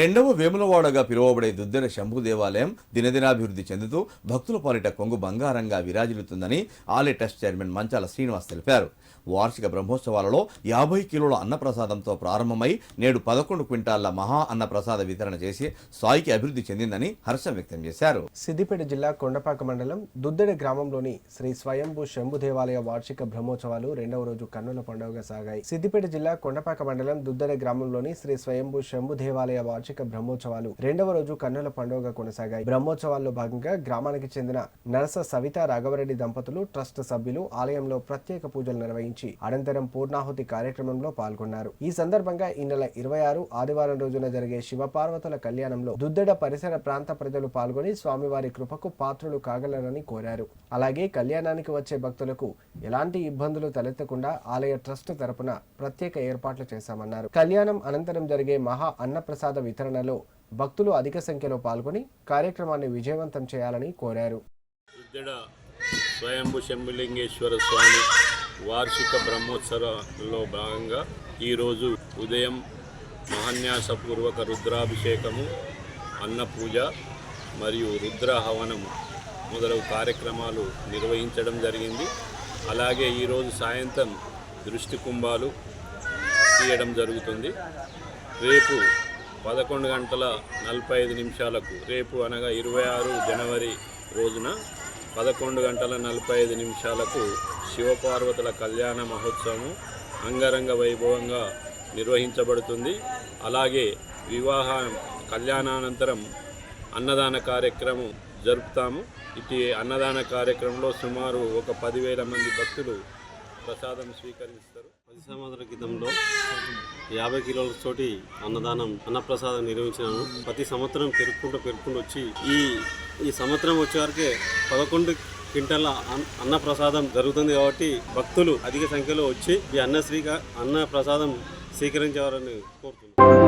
రెండవ వేములవాడగా పిలువబడే దుద్దెన శంభు దేవాలయం దినదినాభివృద్ధి చెందుతూ భక్తుల పాలిట కొంగు బంగారంగా విరాజిల్లుతుందని ఆలయ ట్రస్ట్ చైర్మన్ మంచాల శ్రీనివాస్ తెలిపారు. వార్షిక బ్రహ్మోత్సవాలలో యాభై కిలోల అన్నప్రసాదంతో ప్రారంభమై నేడు పదకొండు క్వింటాళ్ళ మహా అన్నప్రసాద వితరణ చేసి సాయికి అభివృద్ధి చెందిందని హర్షం వ్యక్తం చేశారు. సిద్దిపేట జిల్లా కొండపాక మండలం దుద్దెడ గ్రామంలోని శ్రీ స్వయంభూ శంభు దేవాలయ వార్షిక బ్రహ్మోత్సవాలు రెండవ రోజు కన్నుల పండుగగా సాగాయి. సిద్దిపేట జిల్లా కొండపాక మండలం దుద్దెడ గ్రామంలోని శ్రీ స్వయంభూ శంభు దేవాలయ వార్షిక బ్రహ్మోత్సవాలు. రెండవ రోజు కన్నుల పండుగ కొనసాగాయి. బ్రహ్మోత్సవాల్లో భాగంగా గ్రామానికి చెందిన నరస సవిత రాఘవరెడ్డి దంపతులు ట్రస్ట్ సభ్యులు ఆలయంలో ప్రత్యేక పూజలు నిర్వహించి అనంతరం పూర్ణాహుతి కార్యక్రమంలో పాల్గొన్నారు. ఈ సందర్భంగా ఈ నెల ఇరవై ఆరు ఆదివారం రోజున జరిగే శివపార్వతుల కళ్యాణంలో దుద్దెడ పరిసర ప్రాంత ప్రజలు పాల్గొని స్వామివారి కృపకు పాత్రులు కాగలరని కోరారు. అలాగే కళ్యాణానికి వచ్చే భక్తులకు ఎలాంటి ఇబ్బందులు తలెత్తకుండా ఆలయ ట్రస్ట్ తరపున ప్రత్యేక ఏర్పాట్లు చేశామన్నారు. కళ్యాణం అనంతరం జరిగే మహా అన్నప్రసాద వితరణలో భక్తులు అధిక సంఖ్యలో పాల్గొని కార్యక్రమాన్ని విజయవంతం చేయాలని కోరారు. స్వయంభు శంభులింగేశ్వర స్వామి వార్షిక బ్రహ్మోత్సవంలో భాగంగా ఈరోజు ఉదయం మహాన్యాసపూర్వక రుద్రాభిషేకము అన్నపూజ మరియు రుద్ర మొదలగు కార్యక్రమాలు నిర్వహించడం జరిగింది. అలాగే ఈరోజు సాయంత్రం దృష్టి కుంభాలు తీయడం జరుగుతుంది. రేపు పదకొండు గంటల నలభై ఐదు నిమిషాలకు రేపు అనగా ఇరవై ఆరు జనవరి రోజున పదకొండు గంటల నలభై ఐదు నిమిషాలకు శివపార్వతుల కళ్యాణ మహోత్సవం అంగరంగ వైభవంగా నిర్వహించబడుతుంది. అలాగే వివాహ కళ్యాణానంతరం అన్నదాన కార్యక్రమం జరుపుతాము. ఇటు అన్నదాన కార్యక్రమంలో సుమారు ఒక పదివేల మంది భక్తులు ప్రసాదం స్వీకరిస్తారు. పది సంవత్సరాల క్రితంలో యాభై కిలోల తోటి అన్నదానం అన్నప్రసాదం నిర్వహించినాను. ప్రతి సంవత్సరం పెరుక్కుంటూ పెరుక్కుంటూ వచ్చి ఈ ఈ సంవత్సరం వచ్చేవరకే పదకొండు క్వింటల్ అన్న అన్నప్రసాదం జరుగుతుంది కాబట్టి భక్తులు అధిక సంఖ్యలో వచ్చి ఈ అన్న అన్నశ్రీగా అన్న ప్రసాదం స్వీకరించేవారని కోరుతున్నాను.